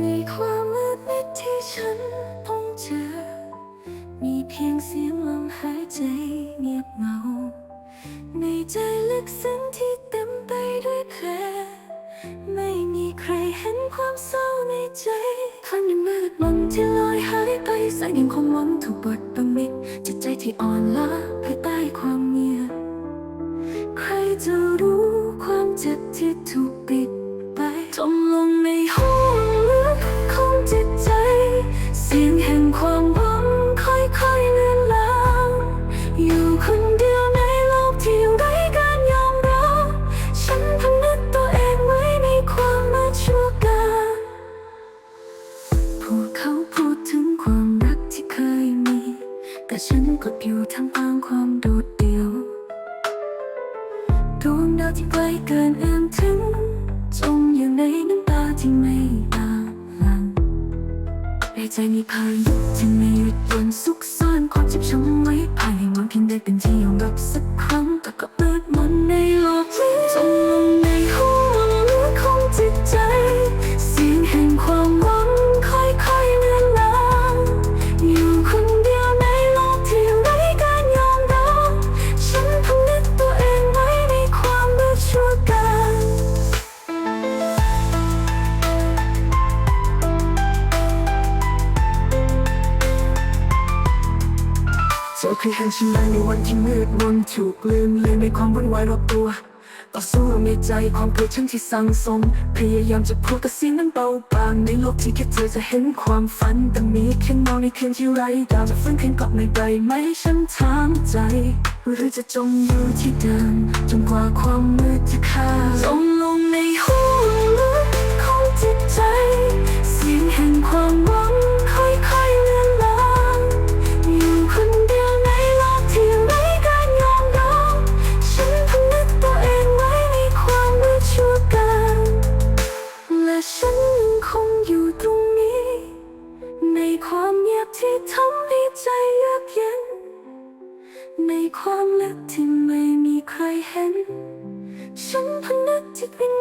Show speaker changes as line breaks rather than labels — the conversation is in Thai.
ในความมืดมิดที่ฉันต้องเจอ มีเพียงเสียงลมหายใจเงียบเงา ในใจลึกซึ้งที่เต็มไปด้วยแผลไม่มีใครเห็นความเศร้าในใจความยังมืดมนที่ลอยหายไปแสงแห่งความหวังถูกบดบังมิดจิตใจที่อ่อนล้าภายใต้ กดอยู่ท่ามกลางความโดดเดี่ยวดวงดาวที่ไกลเกินเอื้อมถึงจมอยู่ในน้ำตาที่ไม่ตาหลังในใจมีพายุที่ไม่หยุดบนซุกซ่อนความเจ็บช้ำไว้ภายในวันเพียงได้เป็นที่ยอมรับสักครั้งแต่ก็เปิดมนใน
เธอเคยเห็นฉันไหมในวันที่มืดมนถูกลืมลืมในความวุ่นวายรอบตัว ต่อสู้ในใจความเกลียดฉันที่สั่งสม พยายามจะพูดแต่เสียงนั้นเบาบาง ในโลกที่แค่เธอจะเห็นความฝัน แต่มีแค่เงาในคืนที่ไร้ดาวจะฟื้นคืนกลับในใบไหมฉันถามใจ หรือจะจมอยู่ที่เดิมจนกว่าความมืดจะฆ่า
ความลึกที่ไม่มีใครเห็น ฉันพนึกจิตวิญ